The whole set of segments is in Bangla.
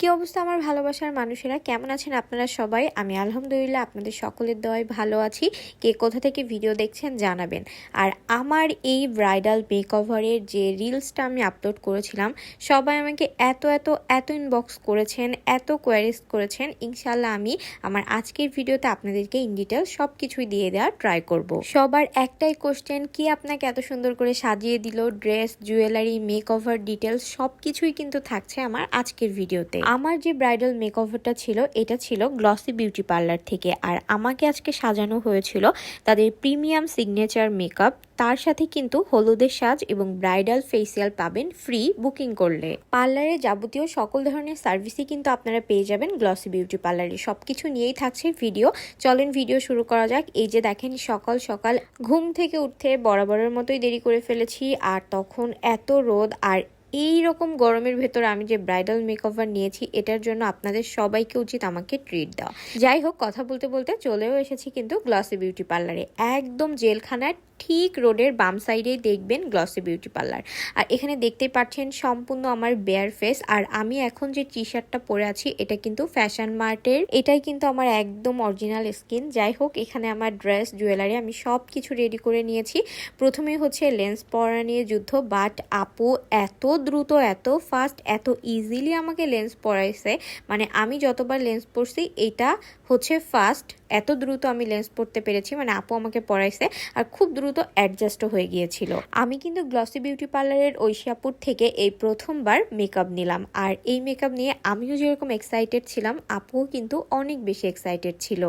কি অবস্থা আমার ভালোবাসার মানুষেরা? কেমন আছেন আপনারা সবাই? আমি আলহামদুলিল্লাহ আপনাদের সকলের দয় ভালো আছি। কে কোথা থেকে ভিডিও দেখছেন জানাবেন। আর আমার এই ব্রাইডাল মেকওভারের যে রিলসটা আমি আপলোড করেছিলাম, সবাই আমাকে এত এত এত ইনবক্স করেছেন, এত কোয়ারিজ করেছেন ইনশাল্লাহ আমি আমার আজকের ভিডিওতে আপনাদেরকে ইন ডিটেল সব কিছুই দিয়ে দেওয়ার ট্রাই করব। সবার একটাই কোশ্চেন কি আপনাকে এত সুন্দর করে সাজিয়ে দিল? ড্রেস জুয়েলারি মেকওভার ডিটেলস সব কিছুই কিন্তু থাকছে আমার আজকের ভিডিওতে। আমার যে ব্রাইডাল মেকওভারটা ছিল, এটা ছিল গ্লসি বিউটি পার্লার থেকে। আর আমাকে আজকে সাজানো হয়েছিল তাদের প্রিমিয়াম সিগনেচার মেকআপ তার সাথে কিন্তু হলুদের সাজ এবং ব্রাইডাল ফেসিয়াল পাবেন ফ্রি বুকিং করলে। পার্লারে যাবতীয় সকল ধরনের সার্ভিসই কিন্তু আপনারা পেয়ে যাবেন গ্লসি বিউটি পার্লারে সব কিছু নিয়েই থাকছে ভিডিও চলেন ভিডিও শুরু করা যাক। এই যে দেখেন, সকাল সকাল ঘুম থেকে উঠতে বরাবরের মতোই দেরি করে ফেলেছি। আর তখন এত রোদ, আর এই রকম গরমের ভেতর আমি যে ব্রাইডাল মেকওভার নিয়েছি, এটার জন্য আপনাদের সবাইকে উচিত আমাকে ট্রিট দেওয়া। যাই হোক, কথা বলতে বলতে চলেও এসেছি কিন্তু গ্লসি বিউটি পার্লারে একদম জেলখানার ঠিক রোডের বাম সাইডেই দেখবেন গ্লসি বিউটি পার্লার আর এখানে দেখতেই পাচ্ছেন সম্পূর্ণ আমার বেয়ার ফেস আর আমি এখন যে টি শার্টটা পরে আছি, এটা কিন্তু ফ্যাশন মার্টের এটাই কিন্তু আমার একদম অরিজিনাল স্কিন যাই হোক, এখানে আমার ড্রেস জুয়েলারি আমি সব কিছু রেডি করে নিয়েছি। প্রথমেই হচ্ছে লেন্স পরা নিয়ে যুদ্ধ। বাট আপু, এত দ্রুত, এত ফাস্ট এত ইজিলি আমাকে লেন্স পরাইছে। মানে আমি যতবার লেন্স পরছি, এটা হচ্ছে ফাস্ট এত দ্রুত আমি লেন্স পরতে পেরেছি মানে আপু আমাকে পরাইছে আর খুব দ্রুত অ্যাডজাস্টও হয়ে গিয়েছিল। আমি কিন্তু গ্লসি বিউটি পার্লারের ঐশিয়াপুর থেকে এই প্রথমবার মেকআপ নিলাম। আর এই মেকআপ নিয়ে আমিও যেরকম এক্সাইটেড ছিলাম, আপুও কিন্তু অনেক বেশি এক্সাইটেড ছিল।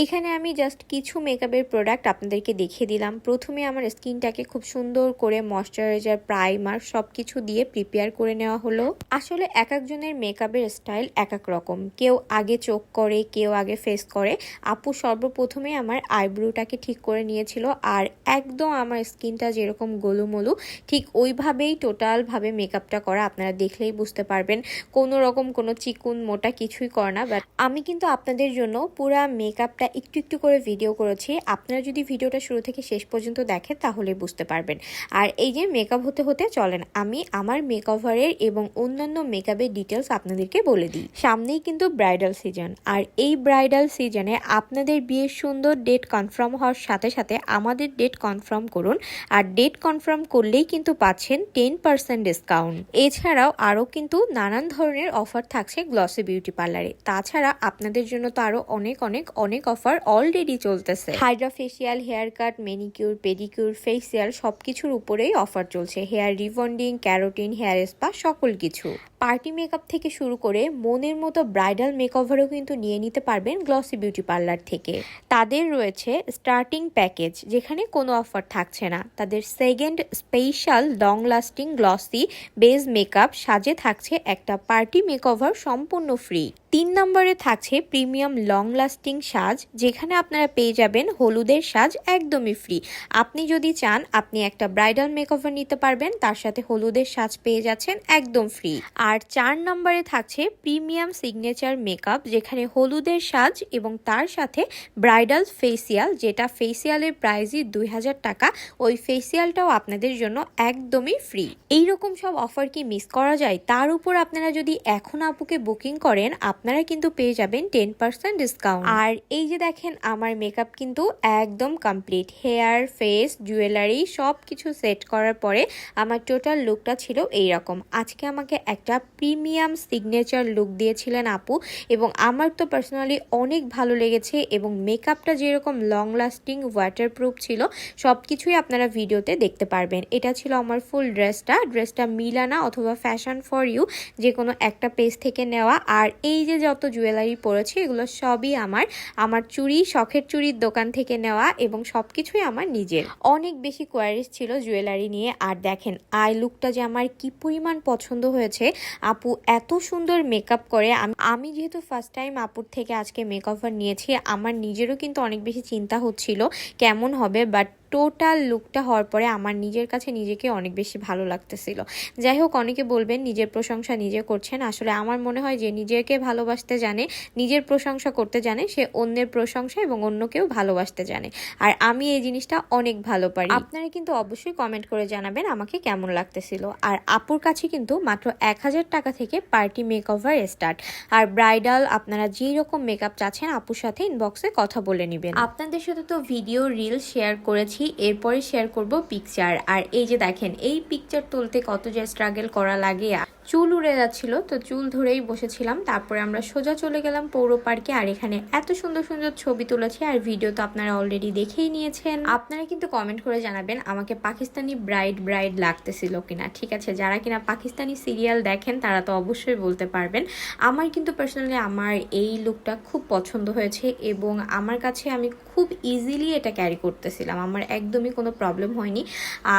এইখানে আমি জাস্ট কিছু মেকআপের প্রোডাক্ট আপনাদেরকে দেখিয়ে দিলাম। প্রথমে আমার স্কিনটাকে খুব সুন্দর করে ময়শ্চারাইজার প্রাইমার সব কিছু দিয়ে প্রিপেয়ার করে নেওয়া হলো। আসলে এক একজনের মেকআপের স্টাইল এক এক রকম। কেউ আগে চোখ করে, কেউ আগে ফেস করে। আপু সর্বপ্রথমে আমার আইব্রোটাকে ঠিক করে নিয়েছিল আর একদম আমার স্কিনটা যেরকম গোলুমলু, ঠিক ওইভাবেই টোটালভাবে মেকআপটা করা আপনারা দেখলেই বুঝতে পারবেন। কোনো রকম কোনো চিকুন মোটা কিছুই করে না বাট আমি কিন্তু আপনাদের জন্য পুরা মেকআপটা একটু একটু করে ভিডিও করেছি। আপনারা যদি ভিডিওটা শুরু থেকে শেষ পর্যন্ত দেখেন তাহলে বুঝতে পারবেন। আর এই যে মেকআপ হতে হতে চলেন, আমি আমার মেকওভারের এবং অন্যান্য মেকআপের ডিটেলস আপনাদেরকে বলে দিই। সামনেই কিন্তু ব্রাইডাল সিজন আর এই ব্রাইডাল সিজনে আপনাদের বিয়ের সুন্দর ডেট কনফার্ম হওয়ার সাথে সাথে আমাদের ডেট কনফার্ম করুন। আর ডেট কনফার্ম করলেই কিন্তু পাচ্ছেন টেন পার্সেন্ট ডিসকাউন্ট এছাড়াও আরও কিন্তু নানান ধরনের অফার থাকছে গ্লসি বিউটি পার্লারে তাছাড়া আপনাদের জন্য তো আরও অনেক অনেক অনেক অফার অলরেডি চলতেছে। Hydra facial hair cut manicure pedicure facial সব কিছুর উপরেই অফার চলছে। Hair rebonding keratin hair spa সকল কিছু। পার্টি মেকআপ থেকে শুরু করে মনের মতো ব্রাইডাল মেকওভারও কিন্তু নিয়ে নিতে পারবেন গ্লসি বিউটি পার্লার থেকে। তাদের রয়েছে স্টার্টিং প্যাকেজ যেখানে কোনো অফার থাকছে না। তাদের second special long lasting glossy base makeup সাজে থাকছে একটা পার্টি মেকওভার সম্পূর্ণ ফ্রি তিন নম্বরে থাকছে প্রিমিয়াম লং লাস্টিং সাজ, যেখানে আপনারা পেয়ে যাবেন হলুদের সাজ একদমই ফ্রি। আপনি যদি চান, আপনি একটা ব্রাইডাল মেকওভার নিতে পারবেন, তার সাথে হলুদের সাজ পেয়ে যাচ্ছেন একদম ফ্রি। আর চার নম্বরে থাকছে প্রিমিয়াম সিগনেচার মেকআপ, যেখানে হলুদের সাজ এবং তার সাথে ব্রাইডাল ফেসিয়াল, যেটা ফেসিয়ালের প্রাইসই দুই হাজার টাকা, ওই ফেসিয়ালটাও আপনাদের জন্য একদমই ফ্রি। এইরকম সব অফার কি মিস করা যায়? তার উপর আপনারা যদি এখন আপুকে বুকিং করেন আপনারা কিন্তু পেয়ে যাবেন টেন পার্সেন্ট ডিসকাউন্ট আর এই যে দেখেন, আমার মেকআপ কিন্তু একদম কমপ্লিট হেয়ার ফেস জুয়েলারি সব কিছু সেট করার পরে আমার টোটাল লুকটা ছিল এই রকম আজকে আমাকে একটা প্রিমিয়াম সিগনেচার লুক দিয়েছিলেন আপু এবং আমার তো পার্সোনালি অনেক ভালো লেগেছে এবং মেকআপটা যেরকম লং লাস্টিং ওয়াটারপ্রুফ ছিল সব কিছুই আপনারা ভিডিওতে দেখতে পারবেন। এটা ছিল আমার ফুল ড্রেসটা ড্রেসটা মিলানা অথবা ফ্যাশন ফর ইউ যে কোনো একটা পেজ থেকে নেওয়া। আর এই যে যত জুয়েলারি পরেছে, এগুলো সবই আমার। আমার চুড়ি, শখের চুড়ির দোকান থেকে নেওয়া এবং সব কিছুই আমার নিজের। অনেক বেশি কোয়ারিজ ছিল জুয়েলারি নিয়ে। আর দেখেন আই লুকটা যে আমার কি পরিমাণ পছন্দ হয়েছে। আপু এত সুন্দর মেকআপ করে। আমি যেহেতু ফার্স্ট টাইম আপুর থেকে আজকে মেকওভার নিয়েছি, আমার নিজেরও কিন্তু অনেক বেশি চিন্তা হচ্ছিল কেমন হবে বাট টোটাল লুকটা হওয়ার পরে আমার নিজের কাছে নিজেকে অনেক বেশি ভালো লাগতেছিল। যাই হোক, অনেকে বলবেন নিজের প্রশংসা নিজে করছেন। আসলে আমার মনে হয় যে নিজেকে ভালোবাসতে জানে, নিজের প্রশংসা করতে জানে, সে অন্যের প্রশংসা এবং অন্যকেও ভালোবাসতে জানে। আর আমি এই জিনিসটা অনেক ভালো পারি। আপনারা কিন্তু অবশ্যই কমেন্ট করে জানাবেন আমাকে কেমন লাগতেছিল। আর আপুর কাছে কিন্তু মাত্র এক হাজার টাকা থেকে পার্টি মেক ওভার স্টার্ট আর ব্রাইডাল আপনারা যেই রকম মেকআপ চাচ্ছেন, আপুর সাথে ইনবক্সে কথা বলে নেবেন। আপনাদের সাথে তো ভিডিও রিল শেয়ার করেছি। এরপরে শেয়ার করব পিকচার আর এই যে দেখেন, এই পিকচার তুলতে কত যে স্ট্রাগল করা লাগে। চুল উড়ে যাচ্ছিল, তো চুল ধরেই বসেছিলাম। তারপরে আমরা সোজা চলে গেলাম পৌর পার্কে, আর এখানে এত সুন্দর সুন্দর ছবি তুলেছি, আর ভিডিও তো আপনারা অলরেডি দেখেই নিয়েছেন। আপনারা কিন্তু কমেন্ট করে জানাবেন আমাকে পাকিস্তানি ব্রাইড ব্রাইড লাগতেছিল কিনা, ঠিক আছে? যারা কিনা পাকিস্তানি সিরিয়াল দেখেন, তারা তো অবশ্যই বলতে পারবেন। আমার কিন্তু পার্সোনালি আমার এই লুকটা খুব পছন্দ হয়েছে, এবং আমার কাছে আমি খুব ইজিলি এটা ক্যারি করতেছিলাম। আমার একদমই কোনো প্রবলেম হয়নি।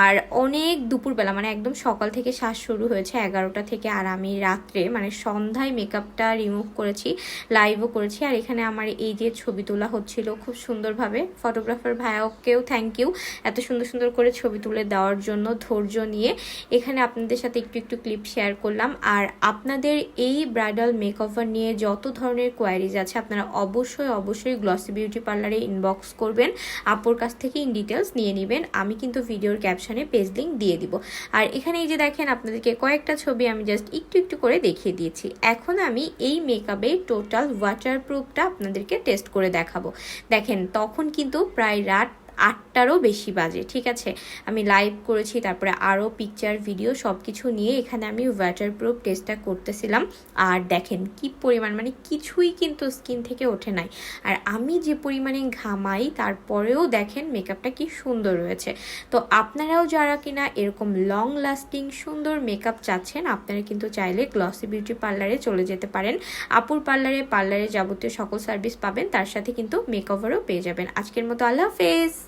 আর অনেক দুপুরবেলা মানে একদম সকাল থেকে শ্বাস শুরু হয়েছে এগারোটা থেকে আর আমি রাত্রে মানে সন্ধ্যায় মেকআপটা রিমুভ করেছি লাইভও করেছি। আর এখানে আমার এই যে ছবি তোলা হচ্ছিল খুব সুন্দরভাবে। ফটোগ্রাফার ভাইয়াকেও থ্যাংক ইউ এত সুন্দর সুন্দর করে ছবি তুলে দেওয়ার জন্য ধৈর্য নিয়ে। এখানে আপনাদের সাথে একটু একটু ক্লিপ শেয়ার করলাম। আর আপনাদের এই ব্রাইডাল মেকওভার নিয়ে যত ধরনের কোয়ারিজ আছে, আপনারা অবশ্যই অবশ্যই গ্লসি বিউটি পার্লারে ইনবক্স করবেন। আপুর কাছ থেকে ইন ডিটেলস নিয়ে নেবেন। আমি কিন্তু ভিডিওর ক্যাপশনে পেজ লিঙ্ক দিয়ে দিব। আর এখানে এই যে দেখেন, আপনাদেরকে কয়েকটা ছবি আমি জাস্ট একটু একটু করে দেখিয়ে দিয়েছি। এখন আমি এই মেকআপে টোটাল ওয়াটারপ্রুফটা আপনাদেরকে টেস্ট করে দেখাবো। দেখেন, তখন কিন্তু প্রায় রাত আটটারও বেশি বাজে, ঠিক আছে? আমি লাইভ করেছি, তারপরে আরও পিকচার ভিডিও সব কিছু নিয়ে এখানে আমি ওয়াটার প্রুফ টেস্টটা করতেছিলাম। আর দেখেন কি পরিমাণ মানে কিছুই কিন্তু স্কিন থেকে ওঠে নাই। আর আমি যে পরিমাণে ঘামাই, তারপরেও দেখেন মেকআপটা কি সুন্দর রয়েছে তো আপনারাও যারা কিনা এরকম লং লাস্টিং সুন্দর মেকআপ চাচ্ছেন, আপনারা কিন্তু চাইলে গ্লসি বিউটি পার্লারে চলে যেতে পারেন। আপুর পার্লারে পার্লারে যাবতীয় সকল সার্ভিস পাবেন, তার সাথে কিন্তু মেকওভারও পেয়ে যাবেন। আজকের মতো আল্লাহ হাফেজ।